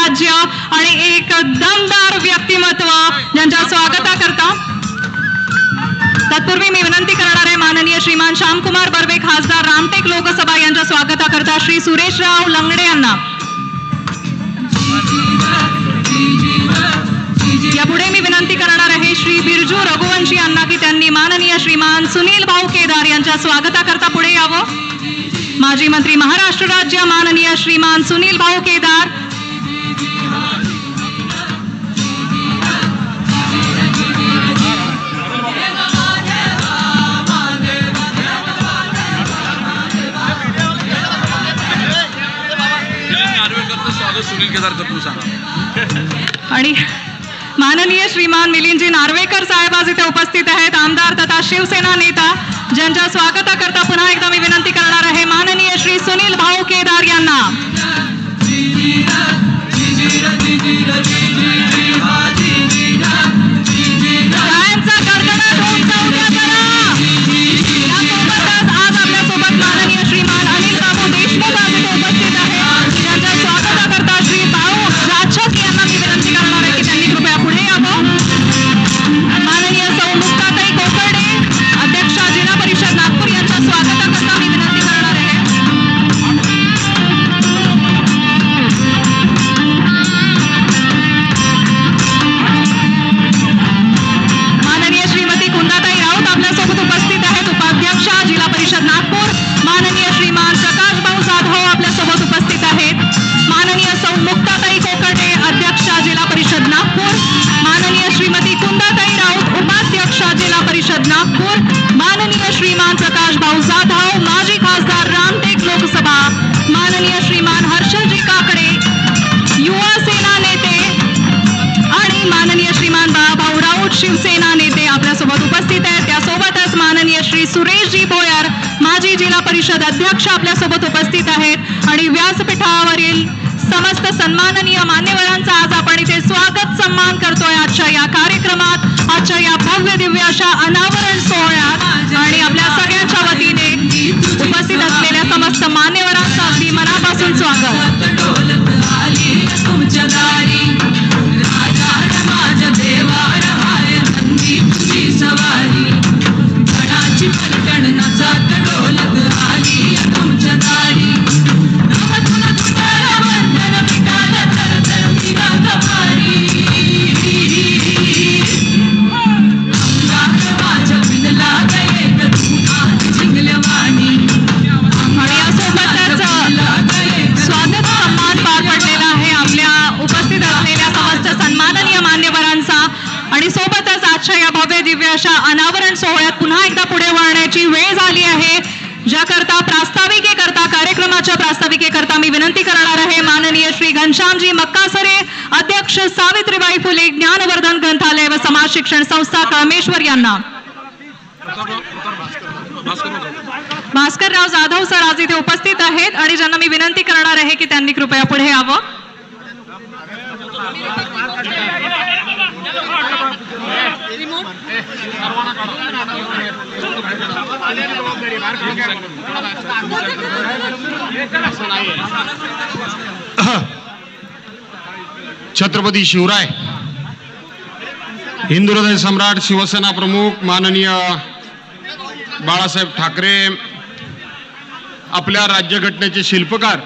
राज्य आणि एक दमदार व्यक्तिमत्व ज्यांच्या स्वागताकरता तत्पूर्वी मी विनंती करणार आहे माननीय श्रीमान श्यामकुमार बर्वे खासदार रामटेक लोकसभा यांच्या स्वागताकरता श्री सुरेशराव लंगडे यांना. यापुढे मी विनंती करणार आहे श्री बिरजू रघुवंशी यांना की त्यांनी माननीय श्रीमान सुनील भाऊ केदार यांच्या स्वागताकरता पुढे यावं. माजी मंत्री महाराष्ट्र राज्य माननीय श्रीमान सुनील भाऊ केदार सांगा आणि माननीय श्रीमान मिलिंदजी नार्वेकर साहेब आज इथे उपस्थित आहेत आमदार तथा शिवसेना नेता ज्यांच्या स्वागताकरता पुन्हा एकदा मी विनंती करणार आहे माननीय श्री सुनील भाऊ केदार यांना टाळ्यांचा श्रीमान प्रकाश भाऊ जाधव माजी खासदार रामटेक लोकसभा. माननीय श्रीमान हर्षलजी काकडे युवा सेना नेते आणि माननीय श्रीमान बाळाभाऊ राऊत शिवसेना नेते आपल्यासोबत उपस्थित आहेत. त्यासोबतच माननीय श्री सुरेशजी भोयर माजी जिल्हा परिषद अध्यक्ष आपल्यासोबत उपस्थित आहेत. आणि व्यासपीठावरील समस्त सन्माननीय मान्यवरांचा आज आपण इथे स्वागत सन्मान करतोय. आजच्या या कार्यक्रमात आजच्या या भव्य दिव्य अशा अनावरण सोहळ्यात आणि आपल्या सगळ्यांच्या वतीने उपस्थित असलेल्या समस्त मान्यवरांचं अगदी मनापासून स्वागत. आणि सोबतच आजच्या या भव्य दिव्य अशा अनावरण सोहळ्यात पुन्हा एकदा पुढे वळण्याची वेळ झाली आहे. ज्याकरता प्रास्ताविकेकरता कार्यक्रमाच्या प्रास्ताविकेकरता मी विनंती करणार आहे माननीय श्री घनश्यामजी मक्कासरे अध्यक्ष सावित्रीबाई फुले ज्ञानवर्धन ग्रंथालय व समाज शिक्षण संस्था कळमेश्वर यांना. भास्करराव जाधव सर आज इथे उपस्थित आहेत आणि ज्यांना मी विनंती करणार आहे की त्यांनी कृपया पुढे यावं. छत्रपती शिवराय हिंदू हृदय सम्राट शिवसेना प्रमुख माननीय बाळासाहेब ठाकरे आपल्या राज्यघटनेचे शिल्पकार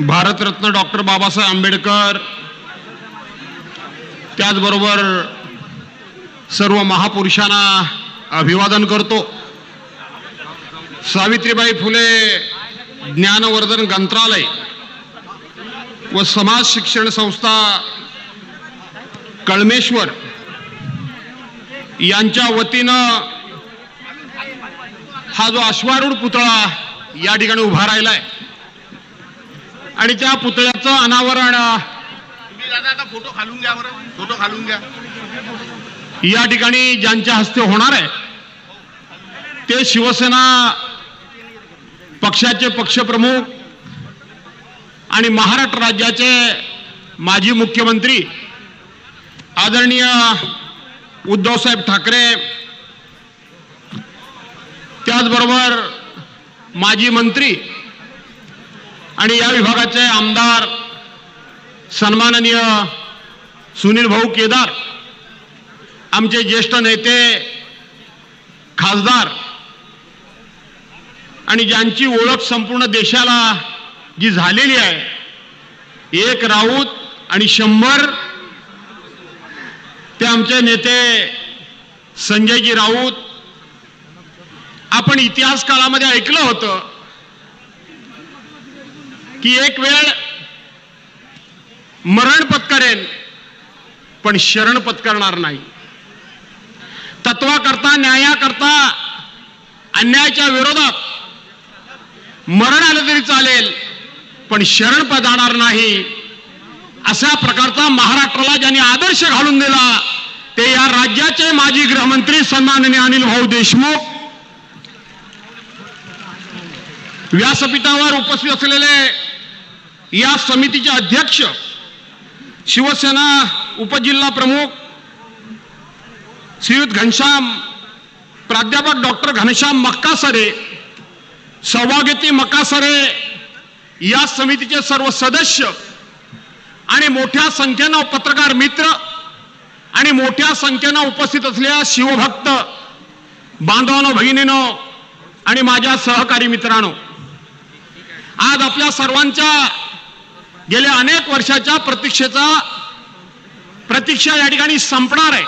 भारतरत्न डॉक्टर बाबासाहेब आंबेडकर त्याचबरोबर सर्व महापुरुषांना अभिवादन करतो. सावित्रीबाई फुले ज्ञानवर्धन ग्रंथालय व समाज शिक्षण संस्था कळमेश्वर यांच्या वतीनं हा जो अश्वारूढ पुतळा या ठिकाणी उभा राहिला आहे आणि त्या पुतळ्याचं अनावरण दादा आता फोटो खालून घ्या बरं. फोटो खालून घ्या. या ठिकाणी ज्यांच्या हस्ते होणार आहे ते शिवसेना पक्षाचे पक्षप्रमुख आणि महाराष्ट्र राज्याचे माजी मुख्यमंत्री आदरणीय उद्धवसाहेब ठाकरे त्याचबरोबर माजी मंत्री आणि या विभागाचे आमदार सन्माननीय सुनील भाऊ केदार आमचे ज्येष्ठ नेते खासदार आणि ज्यांची ओळख संपूर्ण देशाला जी झालेली आहे एक राऊत आणि शंभर ते आमचे नेते संजयजी राऊत. आपण इतिहास काळामध्ये ऐकलं होतं की एक वेळ मरण पत्करेन पण शरण पत्करणार नाही. तत्वाकरता न्यायाकरता अन्यायाच्या विरोधात मरण आलं तरी चालेल पण शरण पदाणार नाही. अशा प्रकारचा महाराष्ट्राला ज्यांनी आदर्श घालून दिला ते या राज्याचे माजी गृहमंत्री सन्माननीय अनिल भाऊ देशमुख. व्यासपीठावर उपस्थित असलेले या समितीचे अध्यक्ष शिवसेना उपजिल्हा प्रमुख श्रीयुत घनश्याम प्राध्यापक डॉक्टर घनश्याम मक्कासरे सौभाग्यती मक्कासरे या समितीचे सर्व सदस्य आणि मोठ्या संख्येनं पत्रकार मित्र आणि मोठ्या संख्येनं उपस्थित असलेल्या शिवभक्त बांधवानो भगिनीनो आणि माझ्या सहकारी मित्रांनो आज आपल्या सर्वांच्या गेल्या अनेक वर्षाच्या प्रतीक्षेचा प्रतीक्षा या ठिकाणी संपणार आहे.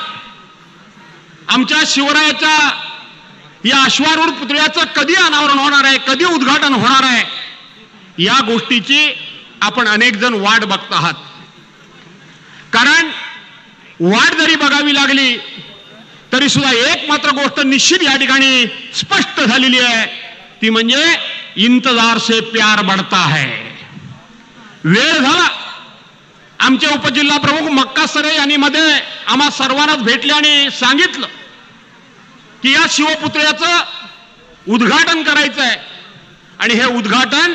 आमच्या शिवरायाच्या या अश्वारूढ पुतळ्याचं कधी अनावरण होणार आहे कधी उद्घाटन होणार आहे या गोष्टीची आपण अनेक जण वाट बघत आहात. कारण वाट जरी बघावी लागली तरी सुद्धा एक मात्र गोष्ट निश्चित या ठिकाणी स्पष्ट झालेली आहे ती म्हणजे इंतजार से प्यार बढ़ता है. वेळ झाला. आमचे उपजिल्हा प्रमुख मक्का सरे यांनी मध्ये आम्हा सर्वांनाच भेटले आणि सांगितलं की या शिवपुतळ्याचं उद्घाटन करायचं आहे आणि हे उद्घाटन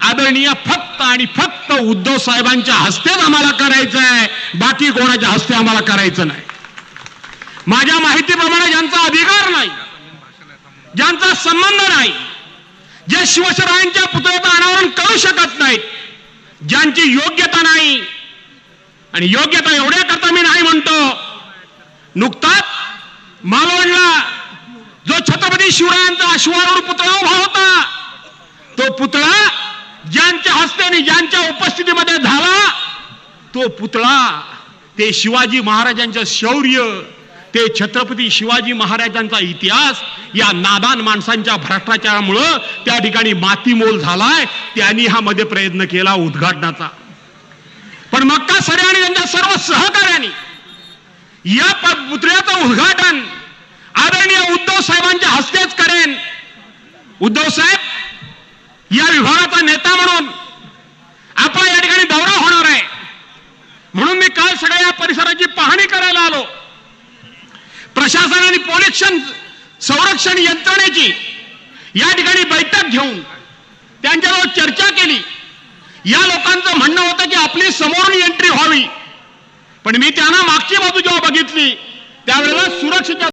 आदरणीय फक्त आणि फक्त उद्धव साहेबांच्या हस्तेच आम्हाला करायचं आहे बाकी कोणाच्या हस्ते आम्हाला करायचं नाही. माझ्या माहितीप्रमाणे ज्यांचा अधिकार नाही ज्यांचा संबंध नाही जे शिवशरायांच्या पुतळ्याचं अनावरण करू शकत नाहीत ज्यांची योग्यता नाही आणि योग्यता एवढ्या करता मी नाही म्हणतो. नुकताच मालवणला जो छत्रपती शिवरायांचा अश्वारूढ पुतळा उभा होता तो पुतळा ज्यांच्या हस्ते आणि ज्यांच्या उपस्थितीमध्ये झाला तो पुतळा ते शिवाजी महाराजांचं शौर्य ते छत्रपती शिवाजी महाराजांचा इतिहास या नादान माणसांच्या भ्रष्टाचारामुळं त्या ठिकाणी मातीमोल झालाय. त्यांनी हा मध्ये प्रयत्न केला उद्घाटनाचा. पण मक्का सरे आणि त्यांच्या सर्व सहकार्यांनी या पुतळ्याचं उद्घाटन आदरणीय उद्धव साहेबांच्या हस्तेच करेन. उद्धव साहेब या विभागाचा नेता म्हणून आपला या ठिकाणी दौरा होणार आहे. म्हणून मी काल सगळ्या या परिसराची पाहणी करायला आलो. प्रशासन आणि पोलीस संरक्षण यंत्रणेची या ठिकाणी बैठक घेऊन त्यांच्याबरोबर चर्चा केली. या लोकांचं म्हणणं होतं की आपली समोरून एंट्री व्हावी. पण मी त्यांना मागची बाजू जेव्हा बघितली त्यावेळेला सुरक्षेच्या